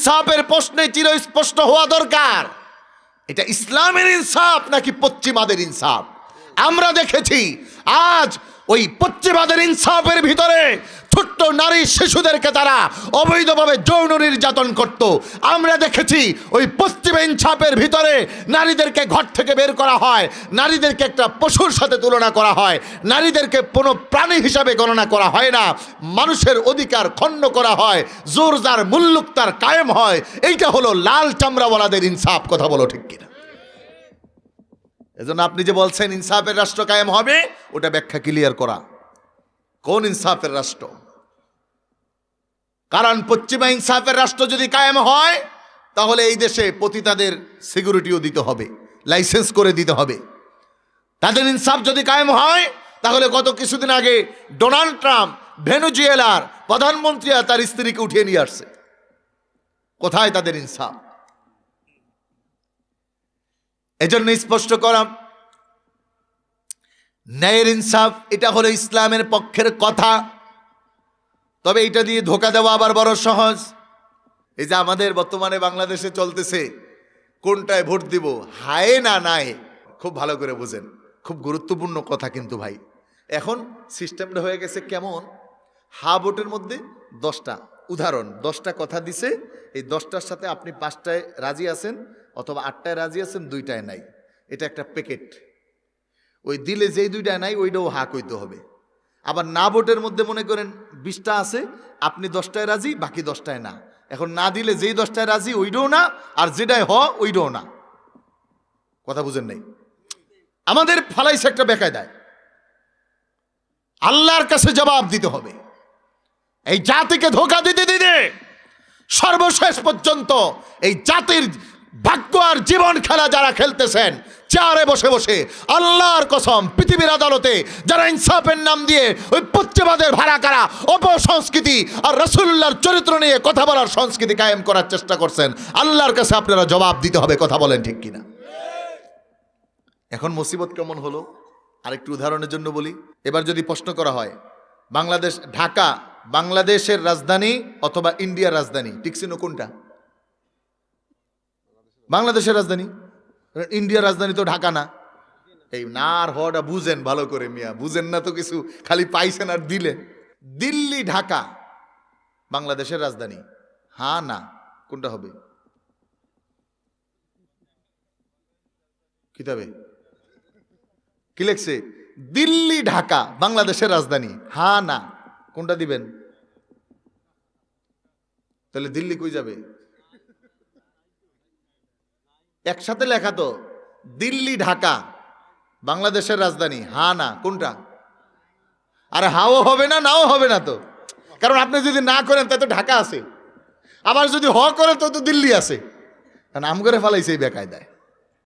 ইনসাফের প্রশ্নে চিরস্পষ্ট হওয়া দরকার। এটা ইসলামের ইনসাফ নাকি পশ্চিমাদের ইনসাফ? আমরা দেখেছি আজ ওই পশ্চিমাদের ইনসাফের ভিতরে ছোট্ট নারী শিশুদেরকে তারা অবৈধভাবে যৌন নির্যাতন করত। আমরা দেখেছি ওই পশ্চিম ইনসাফের ভিতরে নারীদেরকে ঘর থেকে বের করা হয়, নারীদেরকে একটা পশুর সাথে তুলনা করা হয়, নারীদেরকে কোনো প্রাণী হিসাবে গণনা করা হয় না, মানুষের অধিকার খণ্ড করা হয় জোর যার মুল্লুক তার কায়েম হয়। এইটা হলো লাল চামড়াওয়ালাদের ইনসাফ, কথা বলো ঠিক কিনা। এজন্য আপনি যে বলছেন ইনসাফের রাষ্ট্র কায়েম হবে, ওটা ব্যাখ্যা ক্লিয়ার করা। কোন ইনসাফের রাষ্ট্র? কারণ পশ্চিমা ইনসাফের রাষ্ট্র যদি কায়েম হয়, তাহলে এই দেশে পতিতাদের সিকিউরিটিও দিতে হবে লাইসেন্স করে দিতে হবে। তাদের ইনসাফ যদি কায়েম হয়, তাহলে গত কিছুদিন আগে ডোনাল্ড ট্রাম্প ভেনুজুয়েলার প্রধানমন্ত্রী আর তার স্ত্রীকে উঠিয়ে নিয়ে আসছে। কোথায় তাদের ইনসাফ? এজন্য স্পষ্ট করা ন্যায়ের ইনসাফ, এটা হলো ইসলামের পক্ষের কথা। তবে এটা দিয়ে ধোকা দেওয়া আবার বড় সহজ। এই যে আমাদের বর্তমানে বাংলাদেশে চলতেছে, কোনটায় ভোট দিব, হায় না নাই, খুব ভালো করে বোঝেন। খুব গুরুত্বপূর্ণ কথা কিন্তু ভাই। এখন সিস্টেমটা হয়ে গেছে কেমন? হা ভোটের মধ্যে দশটা, উদাহরণ, দশটা কথা দিছে। এই দশটার সাথে আপনি পাঁচটায় রাজি আছেন অথবা আটটায় রাজি আছেন, দুইটায় নাই। এটা একটা প্যাকেট ওই দিলে যেই দুইটায় নাই, ওইটাও হা কইতে হবে। আবার না ভোটের মধ্যে মনে করেন বিশটা আছে, আপনি দশটায় রাজি, বাকি দশটায় না। এখন না দিলে যেই দশটায় রাজি, ওইটাও না, আর যেটাই হ, ওইটাও না। কথা বুঝেন নাই? আমাদের ফালাইছে একটা বেকায় দেয় আল্লাহর কাছে জবাব দিতে হবে। এই জাতিকে ধোকা দিতে দিতে সর্বশেষ পর্যন্ত এই জাতির ভাগ্য আর জীবন খেলা যারা খেলতেছেন, চেয়ারে বসে বসে, আল্লাহর কসম, পৃথিবীর আদালতে যারা ইনসাফের নাম দিয়ে ওই পশ্চিমাদের ভাড়া কারা অপসংস্কৃতি আর রসুল্লাহর চরিত্র নিয়ে কথা বলার সংস্কৃতি কায়েম করার চেষ্টা করছেন, আল্লাহর কাছে আপনারা জবাব দিতে হবে, কথা বলেন ঠিক কিনা। এখন মুসিবত কেমন হলো? আরেকটু উদাহরণের জন্য বলি। এবার যদি প্রশ্ন করা হয়, বাংলাদেশ, ঢাকা, বাংলাদেশের রাজধানী অথবা ইন্ডিয়ার রাজধানী টিকসিনো কোনটা? বাংলাদেশের রাজধানী? ইন্ডিয়ার রাজধানী তো ঢাকা না। এই না আর হওয়াটা বুঝেন ভালো করে মিয়া। বুঝেন না তো কিছু, খালি পাইছেন আর দিলেন। দিল্লি, ঢাকা, বাংলাদেশের রাজধানী। হা না, কোনটা হবে? কিতাবে? কি লেখছে? দিল্লি, ঢাকা, বাংলাদেশের রাজধানী। হ্যাঁ না, কোনটা দিবেন? তাহলে দিল্লি কই যাবে? একসাথে লেখা তো, দিল্লি, ঢাকা, বাংলাদেশের রাজধানী হা না কোনটা? আর হাও হবে না, নাও হবে না তো। কারণ আপনি যদি না করেন তাই তো ঢাকা আছে। আবার যদি হ করেন তো তো দিল্লি আছে। কারণ আম করে ফালাইছে এই বেকায়দায়।